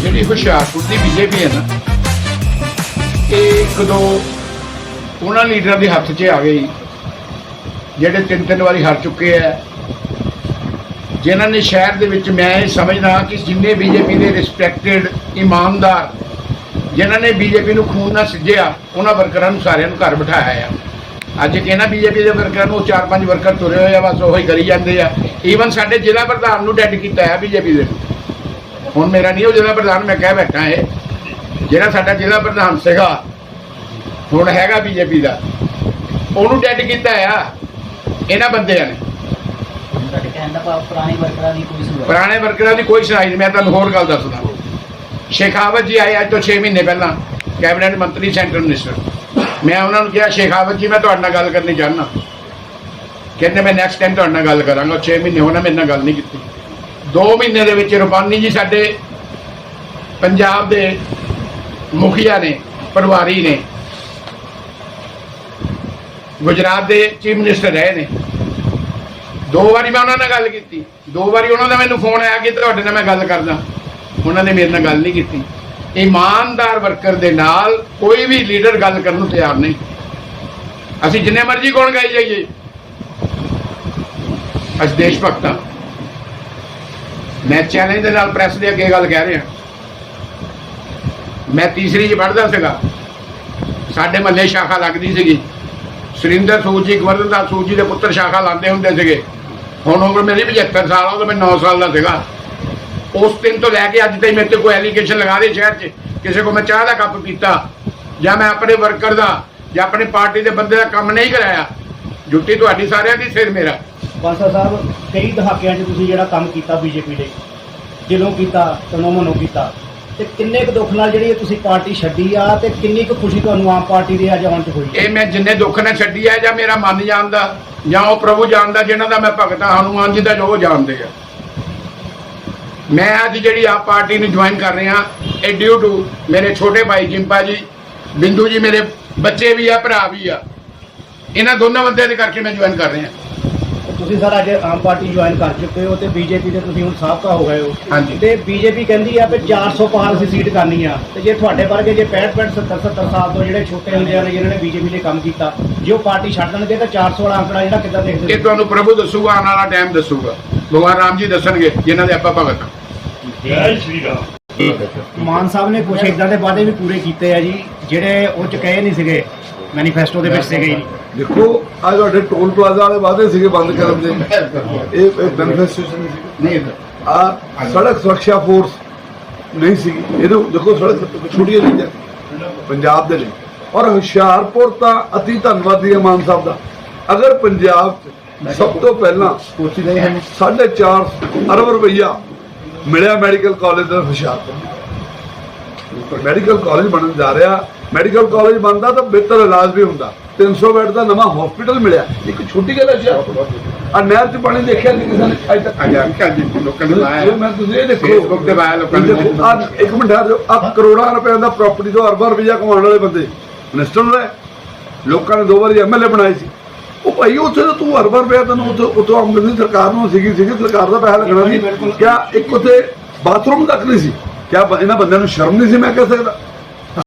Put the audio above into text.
ਜਿਹੜੀ ਹੁਸ਼ਿਆਰਪੁਰ ਦੀ ਬੀਜੇਪੀ ਹੈ ਨਾ ਇਹ ਇੱਕ ਦੋ ਉਹਨਾਂ ਲੀਡਰਾਂ ਦੇ ਹੱਥ 'ਚ ਆ ਗਈ ਜਿਹੜੇ ਤਿੰਨ ਤਿੰਨ ਵਾਰੀ ਹਾਰ ਚੁੱਕੇ ਆ। ਜਿਨ੍ਹਾਂ ਨੇ ਸ਼ਹਿਰ ਦੇ ਵਿੱਚ ਮੈਂ ਇਹ ਸਮਝਦਾ ਕਿ ਜਿੰਨੇ ਬੀਜੇਪੀ ਦੇ ਰਿਸਪੈਕਟਡ ਇਮਾਨਦਾਰ, ਜਿਨ੍ਹਾਂ ਨੇ ਬੀਜੇਪੀ ਨੂੰ ਖੂਨ ਨਾਲ ਸਿੱਝਿਆ ਉਹਨਾਂ ਵਰਕਰਾਂ ਨੂੰ ਸਾਰਿਆਂ ਨੂੰ ਘਰ ਬਿਠਾਇਆ ਆ। ਅੱਜ ਕਹਿੰਦਾ ਬੀਜੇਪੀ ਦੇ ਵਰਕਰਾਂ ਨੂੰ ਚਾਰ ਪੰਜ ਵਰਕਰ ਤੁਰੇ ਹੋਏ ਆ, ਬਸ ਉਹੀ ਕਰੀ ਜਾਂਦੇ ਆ। ਈਵਨ ਸਾਡੇ ਜ਼ਿਲ੍ਹਾ ਪ੍ਰਧਾਨ ਨੂੰ ਡੈਡ ਕੀਤਾ ਹੈ ਬੀਜੇਪੀ ਦੇ। ਹੁਣ ਮੇਰਾ ਨਹੀਂ ਉਹ ਜ਼ਿਲ੍ਹਾ ਪ੍ਰਧਾਨ, ਮੈਂ ਕਹਿ ਬੈਠਾ ਇਹ। ਜਿਹੜਾ ਸਾਡਾ ਜ਼ਿਲ੍ਹਾ ਪ੍ਰਧਾਨ ਸੀਗਾ ਹੁਣ ਹੈਗਾ ਬੀਜੇਪੀ ਦਾ। ਉਹਨੂੰ ਡੈਡ ਕੀਤਾ ਆ। ਇਹਨਾਂ ਬੰਦਿਆਂ ਨੇ। ਤੁਹਾਡੇ ਕਹਿਣ ਦਾ ਭਾਵ ਪੁਰਾਣੇ ਵਰਕਰਾਂ ਦੀ ਕੋਈ ਸੁਣਵਾਈ ਪੁਰਾਣੇ ਵਰਕਰਾਂ ਦੀ ਕੋਈ ਸੁਣਾਈ ਨਹੀਂ। ਮੈਂ ਤੁਹਾਨੂੰ ਹੋਰ ਗੱਲ ਦੱਸਦਾ। ਸ਼ੇਖਾਵਤ ਜੀ ਆਏ ਅੱਜ ਤੋਂ 6 ਮਹੀਨੇ ਪਹਿਲਾਂ ਕੈਬਨਿਟ ਮੰਤਰੀ ਸੈਂਟਰਲ ਮਿਨਿਸਟਰ। ਮੈਂ ਉਹਨਾਂ ਨੂੰ ਕਿਹਾ ਸ਼ੇਖਾਵਤ ਜੀ ਮੈਂ ਤੁਹਾਡੇ ਨਾਲ ਗੱਲ ਕਰਨੀ ਚਾਹੁੰਦਾ। ਕਹਿੰਦੇ ਮੈਂ ਨੈਕਸਟ ਟਾਈਮ ਤੁਹਾਡੇ ਨਾਲ ਗੱਲ ਕਰਾਂਗਾ। 6 ਮਹੀਨੇ ਹੋਣਾ ਮੇਰੇ ਨਾਲ ਗੱਲ ਨਹੀਂ ਕੀਤੀ। 2 ਮਹੀਨੇ ਦੇ ਵਿੱਚ ਰੁਪਾਨੀ ਜੀ ਸਾਡੇ ਪੰਜਾਬ ਦੇ ਮੁਖੀਆ ਨੇ ਪਰਿਵਾਰੀ ਨੇ ਗੁਜਰਾਤ ਦੇ ਚੀਫ ਮਿਨਿਸਟਰ ਰਹੇ ਨੇ। ਦੋ ਵਾਰੀ ਮੈਂ ਉਹਨਾਂ ਨਾਲ ਗੱਲ ਕੀਤੀ। ਦੋ ਵਾਰੀ ਉਹਨਾਂ ਦਾ ਮੈਨੂੰ ਫੋਨ ਆਇਆ ਕਿ ਤੁਹਾਡੇ ਨਾਲ ਮੈਂ ਗੱਲ ਕਰਦਾ। ਉਹਨਾਂ ਨੇ ਮੇਰੇ ਨਾਲ ਗੱਲ ਨਹੀਂ ਕੀਤੀ। ਇਮਾਨਦਾਰ ਵਰਕਰ ਦੇ ਨਾਲ ਕੋਈ ਵੀ ਲੀਡਰ ਗੱਲ ਕਰਨ ਨੂੰ ਤਿਆਰ ਨਹੀਂ। ਅਸੀਂ ਜਿੰਨੇ ਮਰਜ਼ੀ ਕੋਣ ਗਾਈ ਜਾਈਏ। ਅਸੀਂ ਦੇਸ਼ ਭਗਤ। ਹਾਂ ਮੈਂ ਚੈਲੰਜ ਦੇ ਨਾਲ ਪ੍ਰੈਸ ਦੇ ਅੱਗੇ ਗੱਲ ਕਹਿ ਰਿਹਾ। ਮੈਂ ਤੀਸਰੀ 'ਚ ਪੜ੍ਹਦਾ ਸੀਗਾ। ਸਾਡੇ ਮਹੱਲੇ ਸ਼ਾਖਾ ਲੱਗਦੀ ਸੀਗੀ। ਸੁਰਿੰਦਰ ਸੂਦ ਜੀ ਗਵਰਨਰ ਸੂਦ ਜੀ ਦੇ ਪੁੱਤਰ ਸ਼ਾਖਾ ਲਾਉਂਦੇ ਹੁੰਦੇ ਸੀਗੇ। ਹੁਣ ਉਮਰ ਮੇਰੀ 75 ਸਾਲ ਆ ਉਦੋਂ ਮੈਂ 9 ਸਾਲ ਦਾ ਸੀਗਾ। ਉਸ ਦਿਨ ਤੋਂ ਲੈ ਕੇ ਅੱਜ ਤਾਈਂ ਮੇਰੇ ਤੇ ਕੋਈ ਐਲੀਗੇਸ਼ਨ ਲਗਾ ਦੇ ਸ਼ਹਿਰ 'ਚ। ਕਿਸੇ ਕੋ ਮੈਂ ਚਾਹ ਦਾ ਕੱਪ ਪੀਤਾ, ਜਾਂ ਮੈਂ ਆਪਣੇ ਵਰਕਰ ਦਾ, ਜਾਂ ਆਪਣੀ ਪਾਰਟੀ ਦੇ ਬੰਦੇ ਦਾ ਕੰਮ ਨਹੀਂ ਕਰਾਇਆ। ਜੁੱਤੀ ਤੁਹਾਡੀ ਸਾਰਿਆਂ ਦੀ, ਸਿਰ ਮੇਰਾ। ਬਾਂਸਾ ਸਾਹਿਬ, ਕਈ ਦਹਾਕਿਆਂ 'ਚ ਤੁਸੀਂ ਜਿਹੜਾ ਕੰਮ ਕੀਤਾ ਬੀਜੇਪੀ ਦੇ ਦਿਲੋਂ ਕੀਤਾ, ਤਨੋਂ ਮਨੋਂ ਕੀਤਾ। ਤੇ ਕਿੰਨੇ ਕੁ ਦੁੱਖ ਨਾਲ ਜਿਹੜੀ ਇਹ ਤੁਸੀਂ ਪਾਰਟੀ ਛੱਡੀ ਆ ਤੇ ਕਿੰਨੀ ਕੁ ਖੁਸ਼ੀ ਤੁਹਾਨੂੰ ਆਮ ਪਾਰਟੀ ਦੇ ਅੱਜ ਆਉਣ 'ਚ ਹੋਈ ਇਹ ਮੈਂ ਜਿੰਨੇ ਦੁੱਖ ਨਾਲ ਛੱਡੀ ਆ ਜਾਂ ਮੇਰਾ ਮਨ ਜਾਣਦਾ ਜਾਂ ਉਹ ਪ੍ਰਭੂ ਜਾਣਦਾ ਜਿਨ੍ਹਾਂ ਦਾ ਮੈਂ ਭਗਤ ਹਾਂ, ਹਨੂਮਾਨ ਜੀ ਦਾ ਜੋ ਉਹ ਜਾਣਦੇ ਆ। ਮੈਂ ਅੱਜ ਜਿਹੜੀ ਆਪ ਪਾਰਟੀ ਨੂੰ ਜੁਆਇਨ ਕਰ ਰਿਹਾ, ਇਹ ਡਿਊ ਟੂ ਮੇਰੇ ਛੋਟੇ ਭਾਈ ਜਿੰਪਾ ਜੀ, ਬਿੰਦੂ ਜੀ ਮੇਰੇ ਬੱਚੇ ਵੀ ਆ, ਭਰਾ ਵੀ ਆ। ਇਹਨਾਂ ਦੋਨਾਂ ਬੰਦਿਆਂ ਦੇ ਕਰਕੇ ਮੈਂ ਜੁਆਇਨ ਕਰ ਰਿਹਾ। ਤੁਸੀਂ ਸਰ ਅੱਜ ਆਮ ਪਾਰਟੀ ਜੁਆਇਨ ਕਰ ਚੁੱਕੇ ਹੋ ਤੇ ਬੀਜੇਪੀ ਦੇ ਤੁਸੀਂ ਹੁਣ ਸਾਬਕਾ ਹੋ ਗਏ ਹੋ। ਹਾਂਜੀ। ਤੇ ਬੀਜੇਪੀ ਕਹਿੰਦੀ ਆ ਕਿ 400 ਪਾਰ ਅਸੀਂ ਸੀਟ ਕਰਨੀ ਆ। ਤੇ ਜੇ ਤੁਹਾਡੇ ਵਰਗੇ ਜੇ 65 65 70 70 ਸਾਲ ਤੋਂ ਜਿਹੜੇ ਛੋਟੇ ਹੁੰਦੇ ਨੇ ਜਿਨ੍ਹਾਂ ਨੇ ਬੀਜੇਪੀ ਲਈ ਕੰਮ ਕੀਤਾ ਜੇ ਉਹ ਪਾਰਟੀ ਛੱਡ ਦੇਣਗੇ ਤਾਂ 400 ਵਾਲਾ ਅੰਕੜਾ ਜਿਹੜਾ ਕਿੱਦਾਂ ਦੇਖਦੇ ਇਹ ਹੋ ਤੁਹਾਨੂੰ ਪ੍ਰਭੂ ਦੱਸੂਗਾ ਆਉਣ ਵਾਲਾ ਟਾਈਮ ਦੱਸੂਗਾ। ਭਗਵਾਨ ਰਾਮ ਜੀ ਦੱਸਣਗੇ ਜਿਨ੍ਹਾਂ ਦੇ ਆਪਾਂ ਭਗਤ ਹਾਂ। ਮਾਨ ਸਾਹਿਬ ਨੇ ਕੁਝ ਇਦਾਂ ਦੇ ਵਾਅਦੇ ਵੀ ਪੂਰੇ ਕੀਤੇ ਆ ਜੀ ਜਿਹੜੇ ਉਹ ਚ ਕਹੇ ਨਹੀਂ ਸੀਗੇ। ਮੈਨੀਫੈਸਟੋ ਦੇ ਵਿੱਚ ਸੀਗੇ। ਜੀ ਦੇਖੋ ਅੱਜ ਤੁਹਾਡੇ ਟੋਲ ਪਲਾਜ਼ਾ ਵਾਲੇ ਵਾਅਦੇ ਸੀਗੇ ਬੰਦ ਕਰਨ ਦੇ। ਇਹ ਮੈਨੀਫੈਸਟੇਸ਼ਨ ਸੀ ਨਹੀਂ ਆ ਸੜਕ ਸੁਰੱਖਿਆ ਫੋਰਸ ਨਹੀਂ ਸੀ ਇਹਨੂੰ ਦੇਖੋ ਸੜਕ ਛੁੱਟੀਆਂ ਨਹੀਂ ਪੰਜਾਬ ਦੇ ਲਈ। ਔਰ ਹੁਸ਼ਿਆਰਪੁਰ ਤਾਂ ਅਤੀ ਧੰਨਵਾਦੀ ਹੈ ਮਾਨ ਸਾਹਿਬ ਦਾ। ਅਗਰ ਪੰਜਾਬ 'ਚ ਸਭ ਤੋਂ ਪਹਿਲਾਂ ਕੋਚੀ ਨਹੀਂ ਹੈ। 4.5 ਅਰਬ ਰੁਪਈਆ ਮਿਲਿਆ ਮੈਡੀਕਲ ਕਾਲਜ ਦਾ ਹੁਸ਼ਿਆਰਪੁਰ। ਮੈਡੀਕਲ ਕਾਲਜ ਬਣਨ ਜਾ ਰਿਹਾ ਮੈਡੀਕਲ ਕਾਲਜ ਬਣਦਾ ਤਾਂ ਬਿਹਤਰ ਇਲਾਜ ਵੀ ਹੁੰਦਾ। 300 ਬੈੱਡ ਦਾ ਨਵਾਂ ਹਸਪੀਟਲ ਮਿਲਿਆ। ਇੱਕ ਛੋਟੀ ਗੱਲ ਹੈ ਆ ਨਹਿਰ 'ਚ ਪਾਣੀ ਦੇਖਿਆ ਨਹੀਂ ਕਿਸੇ ਨੇ? ਅੱਜ ਤੱਕ। ਅੱਜ ਕੱਲ੍ਹ ਜੀ ਲੋਕਾਂ ਨੇ ਲਾਇਆ। ਮੈਂ ਤੁਸੀਂ ਇਹ ਦੇਖੋ। Facebook ਤੇ ਪਾਇਆ ਲੋਕਾਂ ਨੇ। ਆਹ ਇੱਕ ਮਿੰਟ ਆ ਆ ਕਰੋੜਾਂ ਰੁਪਏ ਦਾ ਪ੍ਰਾਪਰਟੀ ਤੋਂ ਅਰਬਾਂ ਰੁਪਈਆ ਕਮਾਉਣ ਵਾਲੇ ਬੰਦੇ ਮਿਨਿਸਟਰ ਰਹੇ ਲੋਕਾਂ ਨੇ ਦੋ ਵਾਰੀ ਐਮਐਲਏ ਬਣਾਏ ਸੀ। ਉਹ ਭਾਈ ਉੱਥੇ ਤਾਂ ਤੂੰ ਅਰਬਾਂ ਰੁਪਇਆ ਤੈਨੂੰ ਉੱਥੇ ਉੱਥੋਂ ਆਮਦਨੀ ਸਰਕਾਰ ਨੂੰ ਸੀਗੀ ਸੀਗੀ ਸਰਕਾਰ ਦਾ ਪੈਸਾ ਲੱਗਣਾ ਸੀ। ਕਿਆ ਇੱਕ ਉੱਥੇ ਬਾਥਰੂਮ ਤੱਕ ਨਹੀਂ ਸੀ? ਕਿਆ ਬ- ਇਹਨਾਂ ਬੰਦਿਆਂ ਨੂੰ ਸ਼ਰਮ ਨਹੀਂ ਸੀ ਮੈਂ ਕਹਿ ਸਕਦਾ